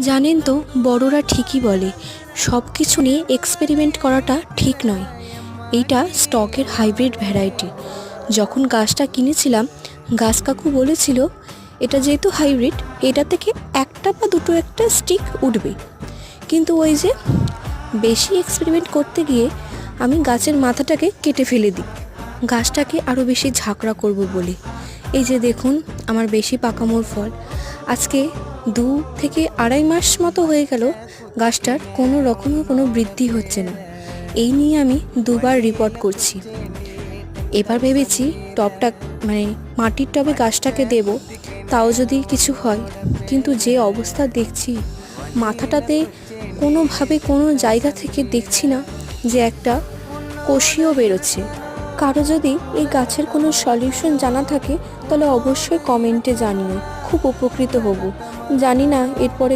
জানেন তো, বড়রা ঠিকই বলে সব কিছু নিয়ে এক্সপেরিমেন্ট করাটা ঠিক নয়। এইটা স্টকের হাইব্রিড ভ্যারাইটি যখন গাছটা কিনেছিলাম, গাছ কাকু বলেছিল, এটা যেহেতু হাইব্রিড এটা থেকে একটা বা দুটো একটা স্টিক উঠবে। কিন্তু ওই যে, বেশি এক্সপেরিমেন্ট করতে গিয়ে আমি গাছের মাথাটাকে কেটে ফেলে দিই। গাছটাকে আরও বেশি ঝাঁকড়া করব বলে। এই যে দেখুন, আমার বেশি পাকামোর ফল। আজকে দু থেকে আড়াই মাস মতো হয়ে গেল গাছটার কোনো রকমের কোনো বৃদ্ধি হচ্ছে না। এই নিয়ে আমি দুবার রিপোর্ট করছি। এবার ভেবেছি টবটা মানে মাটির টবে গাছটাকে দেব, তাও যদি কিছু হয়। কিন্তু যে অবস্থা দেখছি, মাথাটাতে কোনোভাবে কোনো জায়গা থেকে দেখছি না যে একটা কষিও বেরোচ্ছে। কারও যদি এই গাছের কোনো সলিউশন জানা থাকে, তাহলে অবশ্যই কমেন্টে জানিও। খুব উপকৃত হব। জানি না, এরপরে